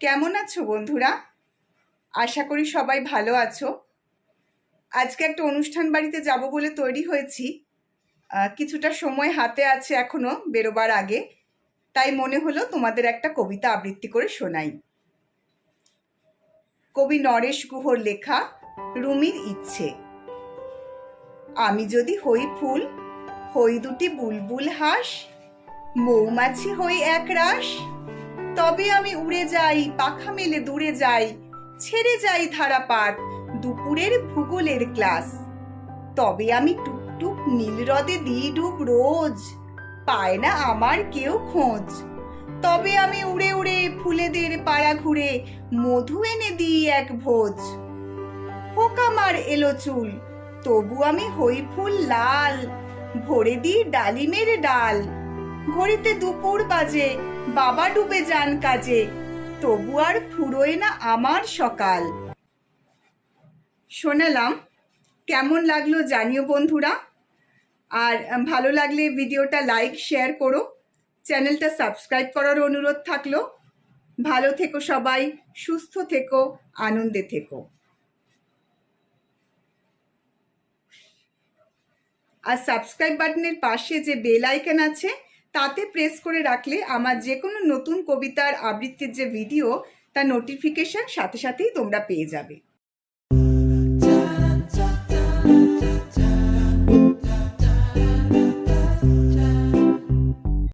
কেমন আছো বন্ধুরা? আশা করি সবাই ভালো আছো। আজকে একটা অনুষ্ঠান বাড়িতে যাব বলে তৈরি হয়েছি। কিছুটা সময় হাতে আছে এখনও বেরোবার আগে। তাই মনে হলো তোমাদের একটা কবিতা আবৃত্তি করে শোনাই। কবি নরেশ গুহর লেখা, রুমির ইচ্ছে। আমি যদি হই ফুল, হই দুটি বুলবুল হাঁস, মৌমাছি হই এক রাস তবে আমি উড়ে যাই, পাখা মেলে দূরে যাই, ছেড়ে যাই ধারাপাত, দুপুরের ভূগোলের ক্লাস। তবে আমি টুকটুক নীল হ্রদে দিই ডুব রোজ, পায় না আমার কেউ খোঁজ। তবে আমি উড়ে উড়ে ফুলেদের পাড়া ঘুরে মধু এনে দিই এক ভোজ। হোক আমার এলো চুল, তবু আমি হই ফুল লাল, ভরে দিই ডালিমের ডাল ঘড়িতে দুপুর বাজে, বাবা ডুবে যান কাজে, তবু আর ফুরোয় না আমার সকাল। শোনালাম, কেমন লাগল জানিও বন্ধুরা। আর ভালো লাগলে ভিডিওটা লাইক, শেয়ার করো, চ্যানেলটা সাবস্ক্রাইব করার অনুরোধ থাকল। ভালো থেকো সবাই, সুস্থ থেকো, আনন্দে থেকো। আর সাবস্ক্রাইব বাটনের পাশে যে বেল আইকন আছে তাতে প্রেস করে রাখলে আমার যে কোনো নতুন কবিতার আবৃত্তির যে ভিডিও তার নোটিফিকেশান সাথে সাথেই তোমরা পেয়ে যাবে।